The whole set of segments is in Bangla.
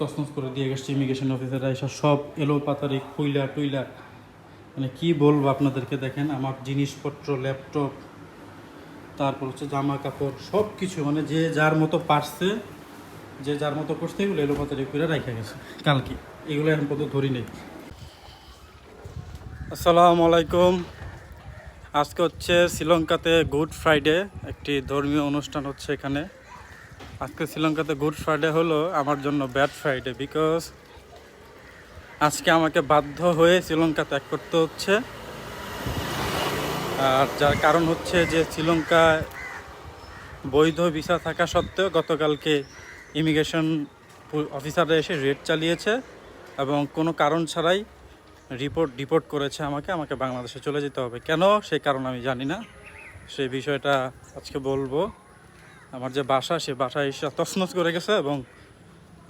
তসমস করে দিয়ে গেছে ইমিগ্রেশন অফিসাররা এসব সব এলো পাতারি কুইলা টুইলা। মানে কি বলব আপনাদেরকে দেখেন, আমার জিনিসপত্র, ল্যাপটপ, তারপর হচ্ছে জামা কাপড় সব কিছু মানে যে যার মতো পারছে, যে যার মতো করছে, এগুলো এলো পাতারি করে রাখা গেছে। কালকে, এগুলো এখন পর্যন্ত ধরি নেই। আসসালামু আলাইকুম। আজকে হচ্ছে শ্রীলঙ্কাতে গুড ফ্রাইডে একটি ধর্মীয় অনুষ্ঠান হচ্ছে এখানে। আজকে শ্রীলঙ্কাতে গুড ফ্রাইডে হলো আমার জন্য ব্যাড ফ্রাইডে বিকজ আজকে আমাকে বাধ্য হয়ে শ্রীলঙ্কা ত্যাগ করতে হচ্ছে। আর যার কারণ হচ্ছে যে শ্রীলঙ্কায় বৈধ ভিসা থাকা সত্ত্বেও গতকালকে ইমিগ্রেশন অফিসাররা এসে রেড চালিয়েছে এবং কোনো কারণ ছাড়াই রিপোর্ট, ডিপোর্ট করেছে আমাকে। আমাকে বাংলাদেশে চলে যেতে হবে। কেন? সেই কারণ আমি জানি না। সেই বিষয়টা আজকে বলব। আমার যে বাসা সে বাসায় এসে তছনছ করে গেছে এবং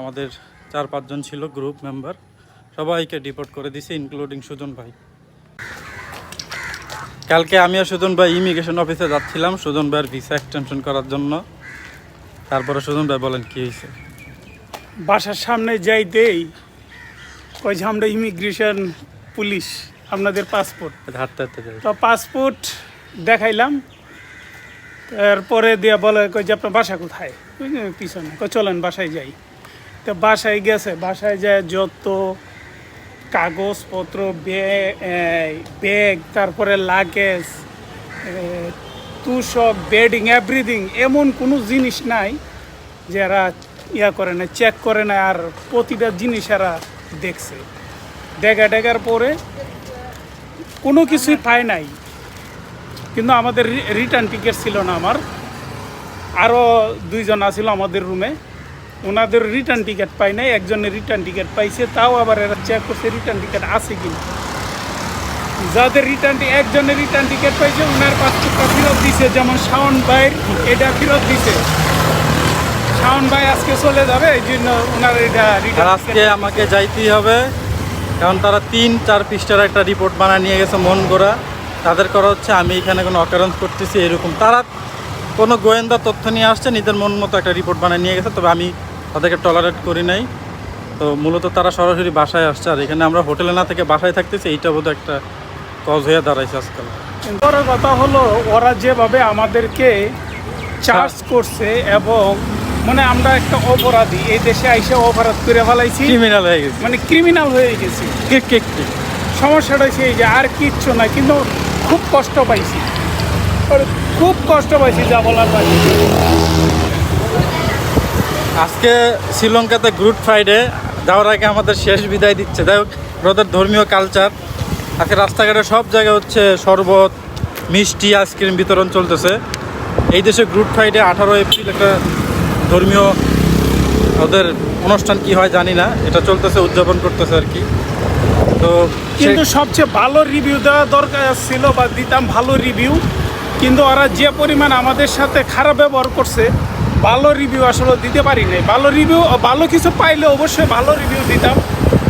আমাদের চার পাঁচজন ছিল গ্রুপ মেম্বার সবাইকে ডিপোর্ট করে দিছে ইনক্লুডিং সুজন ভাই। কালকে আমি আর সুজন ভাই ইমিগ্রেশন অফিসে যাচ্ছিলাম সুজন ভাইয়ের ভিসা এক্সটেনশন করার জন্য। তারপরে সুজন ভাই বলেন কি হয়েছে? বাসার সামনে যাইতেই কই যে আমরা ইমিগ্রেশন পুলিশ আপনাদের পাসপোর্ট হাঁটতে হাঁটতে তো পাসপোর্ট দেখাইলাম তারপরে দিয়ে বলে কই যে আপনার বাসা কোথায়? পিছনে। কই চলেন, বাসায় যাই। তো বাসায় গেছে। বাসায় যায় যত কাগজপত্র ব্যাগ, তারপরে লাগেজ তুষক, বেডিং, এভরিথিং, এমন কোনো জিনিস নাই যারা ইয়া করে না চেক করে না আর প্রতিটা জিনিস এরা দেখছে। দেখা দেখার পরে কোনো কিছুই পায় নাই। কিন্তু আমাদের রিটার্ন টিকিট ছিল না আমার। আরও দুইজন আছিল আমাদের রুমে ওনাদের রিটার্ন টিকিট পাই নাই একজনের রিটার্ন টিকিট পাইছে তাও আবার এরা চেক করছে রিটার্ন টিকিট আছে কি যাদের রিটার্ন একজনের রিটার্ন টিকিট পাইছে ওনার পাসপোর্টটা ফেরত দিছে যেমন শাওন ভাইয়ের এটা ফেরত দিছে। শাওন ভাই আজকে চলে যাবে এই জন্য ওনার এটা রিটার্ন আজকে আমাকে যাইতেই হবে কারণ তারা তিন চার পৃষ্ঠার একটা রিপোর্ট বানায় নিয়ে গেছে মন গোড়া। তাদের করা হচ্ছে আমি এখানে কোনো অকারেন্স করতেছি এরকম। তারা কোনো গোয়েন্দা তথ্য নিয়ে আসছে নিজের মন মতো একটা রিপোর্ট বানায় নিয়ে গেছে তবে আমি তাদেরকে টলারেট করি নাই। তো মূলত তারা সরাসরি বাসায় আসছে আর এখানে আমরা হোটেলে না থেকে বাসায় থাকতেছি এইটা বোধহয় একটা কজ হয়ে দাঁড়াইছে আজকাল। বড় কথা হলো ওরা যেভাবে আমাদেরকে চার্জ করছে এবং মানে আমরা একটা অপরাধী এই দেশে আইসে অপরাধ করে ফেলাইছি। ক্রিমিনাল হয়ে গেছে। মানে ক্রিমিনাল হয়ে গেছি। সমস্যাটা সেই যে আর কিচ্ছু না কিন্তু খুব কষ্ট পাইছি। খুব কষ্ট পাইছি যা বলার বাইরে আজকে শ্রীলঙ্কাতে গুড ফ্রাইডে যাওয়ার আগে আমাদের শেষ বিদায় দিচ্ছে। যাই হোক ওদের ধর্মীয় কালচার আজকে রাস্তাঘাটে সব জায়গায় হচ্ছে শরবত, মিষ্টি, আইসক্রিম বিতরণ চলতেছে। এই দেশে গুড ফ্রাইডে আঠারো এপ্রিল একটা ধর্মীয় ওদের অনুষ্ঠান কি হয় জানি না। এটা চলতেছে, উদযাপন করতেছে আর কি। তো কিন্তু সবচেয়ে ভালো রিভিউ দেওয়া দরকার ছিল বা দিতাম ভালো রিভিউ কিন্তু ওরা যে পরিমাণ আমাদের সাথে খারাপ ব্যবহার করছে ভালো রিভিউ আসলে দিতে পারি নাই। ভালো রিভিউ ভালো কিছু পাইলে অবশ্যই ভালো রিভিউ দিতাম।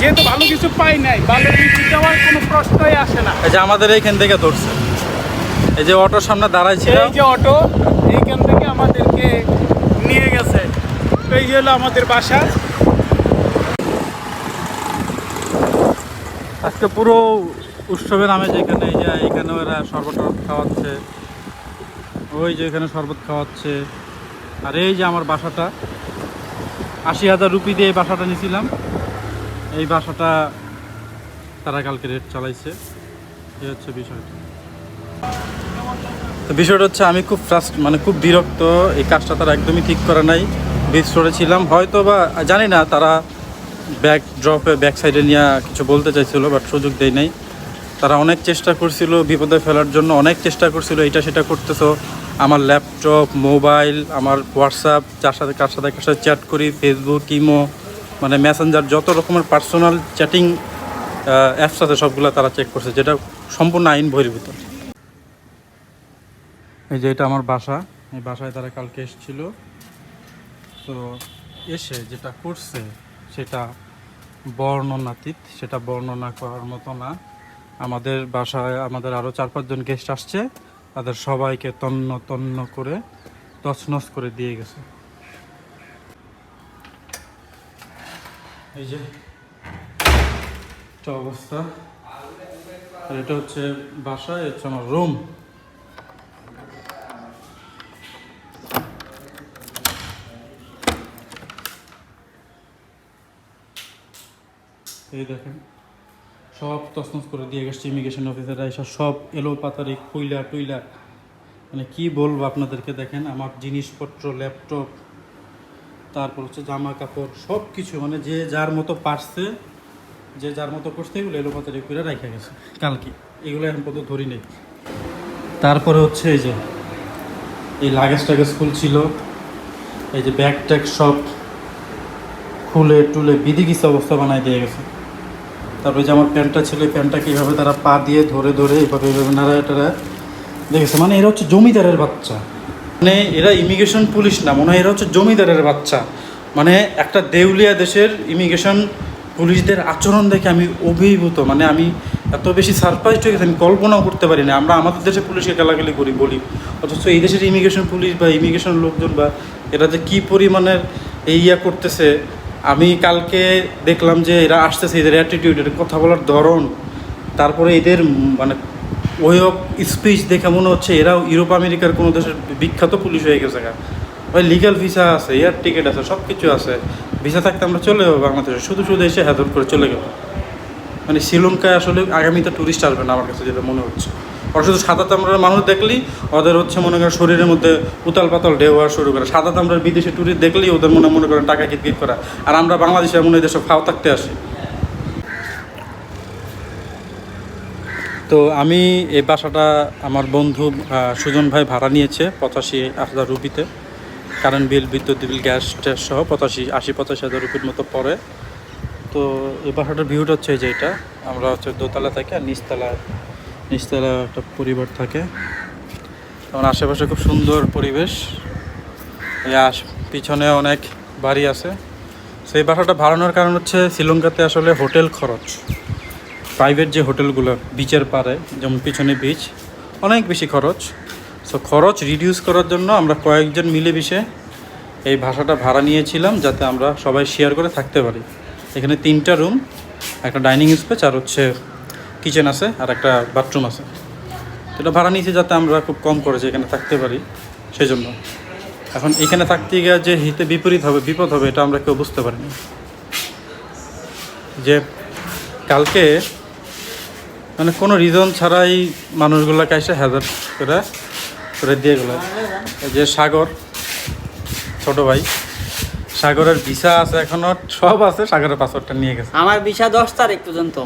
যেহেতু ভালো কিছু পাই নাই ভালো রিভিউ দেওয়ার কোনো প্রশ্নই আসে না। এই যে আমাদের এইখান থেকে ধরছে। এই যে অটোর সামনে দাঁড়াই ছিল। এই যে অটো এইখান থেকে আমাদেরকে নিয়ে গেছে। এই যে হলো আমাদের বাসা। আজকে পুরো উৎসবের নামে যেখানে এই যে এখানে ওরা শরবত খাওয়াচ্ছে, ওই যে এখানে শরবত খাওয়াচ্ছে। আর এই যে আমার বাসাটা, আশি হাজার রুপি দিয়ে এই বাসাটা নিয়েছিলাম। এই বাসাটা তারা কালকে রেট চালাইছে। এই হচ্ছে বিষয়টা। তো বিষয়টা হচ্ছে আমি খুব ফার্স্ট মানে খুব বিরক্ত, এই কাজটা তারা একদমই ঠিক করে নাই। বিচ স্টোরে ছিলাম। হয়তো বা জানি না তারা ব্যাক ড্রপে, ব্যাক সাইডে নিয়ে কিছু বলতে চাইছিল, বাট সুযোগ দেয় নাই। তারা অনেক চেষ্টা করছিল বিপদে ফেলার জন্য, অনেক চেষ্টা করছিল এটা সেটা করতেছো। আমার ল্যাপটপ, মোবাইল, আমার হোয়াটসঅ্যাপ, যার সাথে, কার সাথে কার সাথে চ্যাট করি, ফেসবুক, ইমো মানে মেসেঞ্জার, যত রকমের পার্সোনাল চ্যাটিং অ্যাপস আছে সবগুলো তারা চেক করছে, যেটা সম্পূর্ণ আইন বহির্ভূত। এই যে এটা আমার বাসা, এই বাসায় তারা কালকে এসেছিল। তো এসে যেটা করছে সেটা বর্ণনাতীত, সেটা বর্ণনা করার মতো না। আমাদের বাসায় আমাদের আরও চার পাঁচজন গেস্ট আসছে। তাদের সবাইকে তন্ন তন্ন করে তছনছ করে দিয়ে গেছে। এই যে অবস্থা। এটা হচ্ছে বাসা এটা হচ্ছে আমার রুম এই দেখেন। সব তসমস করে দিয়ে গেছে ইমিগ্রেশন অফিসাররা এসব সব এলো পাতারি কইলা টুইলা। মানে কি বলব আপনাদেরকে দেখেন, আমার জিনিসপত্র, ল্যাপটপ, তারপর হচ্ছে জামা কাপড় সব কিছু মানে যে যার মতো পারছে, যে যার মতো করছে, এগুলো এলো পাতারি করে রাখা গেছে। কালকে এগুলো এখন পর্যন্ত ধরি নেই। তারপরে হচ্ছে এই যে, এই লাগেজ টাগেজ খুলছিল। এই যে ব্যাগ ট্যাগ সব খুলে টুলে বিধি কিছু অবস্থা বানাই দিয়ে গেছে। তারপরে যে আমার প্যান্টটা ছিল, এই প্যান্টটা কীভাবে তারা পা দিয়ে ধরে ধরে এইভাবে এইভাবে নাড়ায় টাড়ায় দেখেছে? মানে এরা হচ্ছে জমিদারের বাচ্চা। মানে এরা ইমিগ্রেশন পুলিশ না, মনে হয় এরা হচ্ছে জমিদারের বাচ্চা। মানে একটা দেউলিয়া দেশের ইমিগ্রেশন পুলিশদের আচরণ দেখে আমি অভিভূত। মানে আমি এত বেশি সারপ্রাইজ হয়ে গেছি, আমি কল্পনাও করতে পারি না। আমরা আমাদের দেশে পুলিশকে গালাগালি করি, বলি। অথচ এই দেশের ইমিগ্রেশন পুলিশ বা ইমিগ্রেশন লোকজন বা এরা যে কী পরিমাণের এই ইয়া করতেছে আমি কালকে দেখলাম যে এরা আসতেছে, এদের অ্যাটিটিউড এদের কথা বলার ধরন, তারপরে এদের মানে ওয়ে অফ স্পিচ দেখে মনে হচ্ছে এরাও ইউরোপ আমেরিকার কোনো দেশের বিখ্যাত পুলিশ হয়ে গেছে ওই লিগাল ভিসা আছে এয়ার টিকিট আছে সব কিছু আছে। ভিসা থাকতে আমরা চলে যাব বাংলাদেশে, শুধু শুধু এসে হেদর করে চলে গেল মানে শ্রীলঙ্কায় আসলে আগামীতে টুরিস্ট আসবে না আমার কাছে যেটা মনে হচ্ছে। ওরা শুধু সাদা তামরার মানুষ দেখলেই ওদের হচ্ছে মনে করেন শরীরের মধ্যে উতাল পাতাল ঢেউ হওয়া শুরু করে। সাদা তামরার বিদেশি টুরিস্ট দেখলেই ওদের মনে মনে করেন টাকা কিটকিট করা। আর আমরা বাংলাদেশে মনে দেশে ফাও থাকতে আসি। তো আমি এই বাসাটা আমার বন্ধু সুজন ভাই ভাড়া নিয়েছে পঁচাশি হাজার রুপিতে। কারেন্ট বিল, বিদ্যুৎ বিল, গ্যাস, ট্যাস সহ পঁচাশি, আশি, পঁচাশি হাজার রুপির মতো পড়ে। তো এই বাসাটার ভিউটা হচ্ছে যে এটা। আমরা হচ্ছে দোতলা থাকি আর নিচতলা নিচতলা একটা পরিবার থাকে। আমার আশেপাশে খুব সুন্দর পরিবেশ। পিছনে অনেক বাড়ি আছে। সেই বাসাটা ভাড়ানোর কারণ হচ্ছে শ্রীলঙ্কাতে আসলে হোটেল খরচ। প্রাইভেট যে হোটেলগুলো বিচের পারে যেমন পিছনে বিচ অনেক বেশি খরচ। সো খরচ রিডিউস করার জন্য আমরা কয়েকজন মিলে মিলেমিশে এই ভাষাটা ভাড়া নিয়েছিলাম যাতে আমরা সবাই শেয়ার করে থাকতে পারি। এখানে তিনটা রুম একটা ডাইনিং স্পেস আর হচ্ছে কিচেন আছে আর একটা বাথরুম আছে। এটা ভাড়া নিয়েছি যাতে আমরা খুব কম খরচে এখানে থাকতে পারি সেই জন্য এখন এখানে থাকতে গিয়ে যে হিতে বিপরীত হবে, বিপদ হবে, এটা আমরা কেউ বুঝতে পারিনি। যে কালকে মানে কোনো রিজন ছাড়াই মানুষগুলোকে এসে হাজার করে করে দিয়ে গেল। যে সাগর, ছোট ভাই, সাগরের ভিসা আছে এখনও, সব আছে, সাগরের পাসপোর্টটা নিয়ে গেছে। আমার ভিসা দশ তারিখ পর্যন্ত।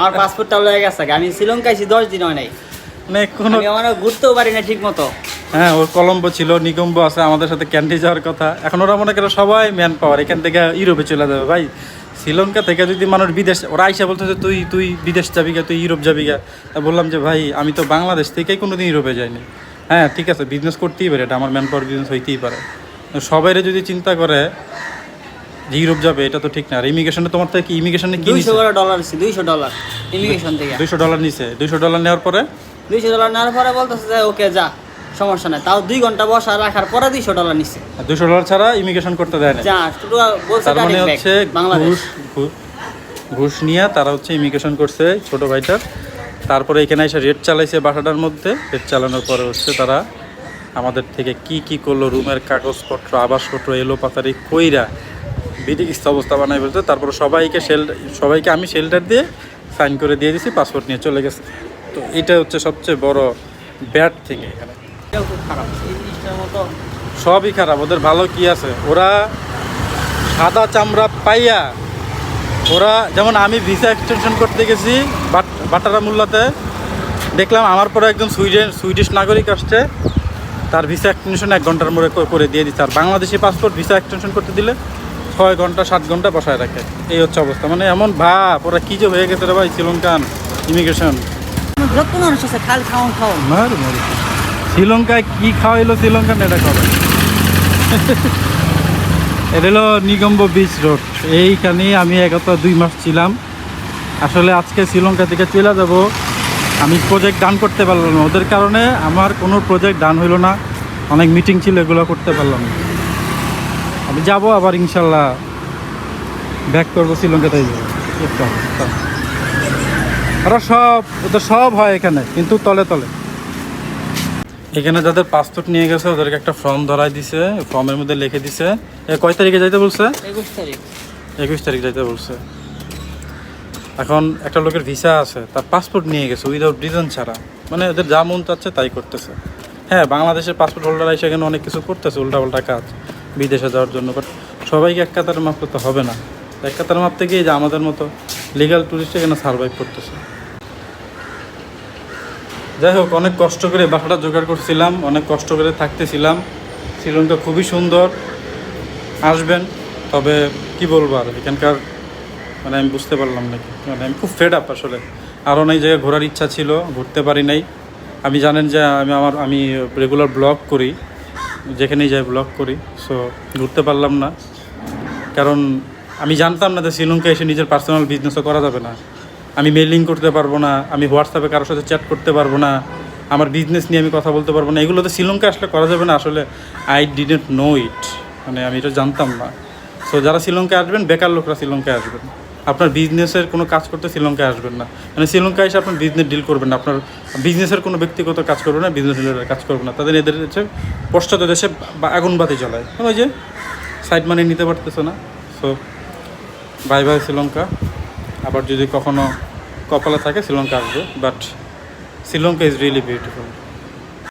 আমার পাসপোর্টটা লয়ে গেছে আমি শ্রীলঙ্কা আছি দশ দিন হয় নাই। মানে কোনো আমি আমার ঘুরতেও পারি না ঠিক মতো হ্যাঁ ওর কলম্বো ছিল নিকম্বো আছে আমাদের সাথে ক্যান্টি যাওয়ার কথা। এখন ওরা মনে করে সবাই ম্যান পাওয়ার এখান থেকে ইউরোপে চলে যাবে। ভাই শ্রীলঙ্কা থেকে যদি মানুষ বিদেশ ওরা আইসা বলতেছে তুই তুই বিদেশ যাবি গা তুই ইউরোপ যাবি গা। তা বললাম যে ভাই আমি তো বাংলাদেশ থেকেই কোনোদিন ইউরোপে যাইনি। হ্যাঁ ঠিক আছে বিজনেস করতেই পারে এটা আমার ম্যান পাওয়ার বিজনেস হইতেই পারে। সবাইরে যদি চিন্তা করে যে ইউরোপ যাবে এটা তো ঠিক না। আর ইমিগ্রেশনে তোমার থেকে ইমিগ্রেশনে কি দুইশো করে ডলার আছে দুইশো ডলার। ইমিগ্রেশন থেকে। দুইশো ডলার নিছে। দুইশো ডলার নেওয়ার পরে? দুইশো ডলার নেওয়ার পরে বলতেছে যে ওকে যা সমস্যা নাই। তাও দুই ঘণ্টা বসা রাখার পরে দুইশো ডলার নিচ্ছে দুইশো ডলার ছাড়া ইমিগ্রেশন করতে দেয় না যা শুধু বলছে তার মানে হচ্ছে বাংলাদেশ। ঘুষ ঘুষ নিয়ে তারা হচ্ছে ইমিগ্রেশন করছে ছোট ভাইটার। তারপরে এখানে এসে রেট চালাইছে বাসাটার মধ্যে। রেট চালানোর পরে হচ্ছে তারা আমাদের থেকে কি কি করল? রুমের কাগজপত্র আবাসপত্র এলো পাতারি কইরা বিধিকিস্ত অবস্থা বানাই বলতে তারপরে সবাইকে শেল সবাইকে আমি শেল্টার দিয়ে সাইন করে দিয়ে দিছি পাসপোর্ট নিয়ে চলে গেছে। তো এটা হচ্ছে সবচেয়ে বড় ব্যাট থেকে এখানে। সবই খারাপ, ওদের ভালো কি আছে? ওরা সাদা চামড়া পাইয়া, ওরা যেমন আমি ভিসা এক্সটেনশন করতে গেছি বাট বাটারা মোল্লাতে দেখলাম আমার পরে একজন সুইডেন সুইডিশ নাগরিক আসছে, তার ভিসা এক্সটেনশন এক ঘণ্টার মধ্যে করে দিয়ে দিচ্ছে। আর বাংলাদেশি পাসপোর্ট ভিসা এক্সটেনশন করতে দিলে ছয় ঘণ্টা, সাত ঘণ্টা বসায় রাখে। এই হচ্ছে অবস্থা। মানে এমন ভাব, ওরা কী যে হয়ে গেছে রে ভাই, শ্রীলঙ্কান ইমিগ্রেশন শ্রীলঙ্কায় কি খাওয়াইলো শ্রীলঙ্কান এটা করে এটা হলো নিগম্ব বিচ রোড এইখানে আমি একত দুই মাস ছিলাম। আসলে আজকে শ্রীলঙ্কা থেকে চলে যাব। আমি প্রজেক্ট ডান করতে পারলাম না। ওদের কারণে আমার কোনো প্রজেক্ট ডান হইল না। অনেক মিটিং ছিল, এগুলো করতে পারলাম না। আমি যাব আবার ইনশাল্লাহ। ব্যাক করব অবস্থা। ওরা সব ওদের সব হয় এখানে কিন্তু তলে তলে। এখানে যাদের পাসপোর্ট নিয়ে গেছে ওদেরকে একটা ফর্ম ধরাই দিছে ফর্মের মধ্যে লিখে দিছে। এ কয় তারিখে যাইতে বলছে? একুশ তারিখ। একুশ তারিখ যাইতে বলছে। এখন একটা লোকের ভিসা আছে তার পাসপোর্ট নিয়ে গেছে উইদাউট রিজন ছাড়া। মানে ওদের যা মন চাচ্ছে তাই করতেছে। হ্যাঁ বাংলাদেশের পাসপোর্ট হোল্ডার এসে এখানে অনেক কিছু করতেছে উল্টাপাল্টা কাজ। বিদেশে যাওয়ার জন্য বাট সবাইকে এক কাতারে মাপ করতে হবে না। এক কাতারে মাপতে গিয়ে যে আমাদের মতো লিগাল টুরিস্ট এখানে সার্ভাইভ করতেছে। যাই হোক, অনেক কষ্ট করে বাসাটা জোগাড় করছিলাম, অনেক কষ্ট করে থাকতেছিলাম। শ্রীলঙ্কা খুবই সুন্দর। আসবেন, তবে কি বলব আর, এখানকার মানে আমি বুঝতে পারলাম না কি। মানে আমি খুব ফেড আপ আসলে। আরও অনেক জায়গায় ঘোরার ইচ্ছা ছিল, ঘুরতে পারি নাই। আমি জানেন যে আমি আমার, আমি রেগুলার ব্লগ করি। যেখানেই যাই ব্লগ করি সো ঘুরতে পারলাম না। কারণ আমি জানতাম না যে শ্রীলঙ্কা এসে নিজের পার্সোনাল বিজনেসও করা যাবে না। আমি মেলিং করতে পারব না, আমি হোয়াটসঅ্যাপে কারোর সাথে চ্যাট করতে পারব না, আমার বিজনেস নিয়ে আমি কথা বলতে পারব না। এগুলো তো শ্রীলঙ্কা আসলে করা যাবে না, আসলে আই ডিডেন্ট নো ইট মানে আমি এটা জানতাম না। সো যারা শ্রীলঙ্কায় আসবেন, বেকার লোকরা শ্রীলঙ্কায় আসবেন। আপনার বিজনেসের কোনো কাজ করতে শ্রীলঙ্কায় আসবেন না। মানে শ্রীলঙ্কায় এসে আপনার বিজনেস ডিল করবেন না। আপনার বিজনেসের কোনো ব্যক্তিগত কাজ করবেন না বিজনেস ডিলের কাজ করবেন না। তাদের এদের হচ্ছে পশ্চাৎ দেশে বা- আগুন বাতি জ্বলায়। ওই যে সাইড মানি নিতে পারতেছে না। So bye bye Sri Lanka. আবার যদি কখনো কপালে থাকে, শ্রীলঙ্কা আসবে। But Sri Lanka is really beautiful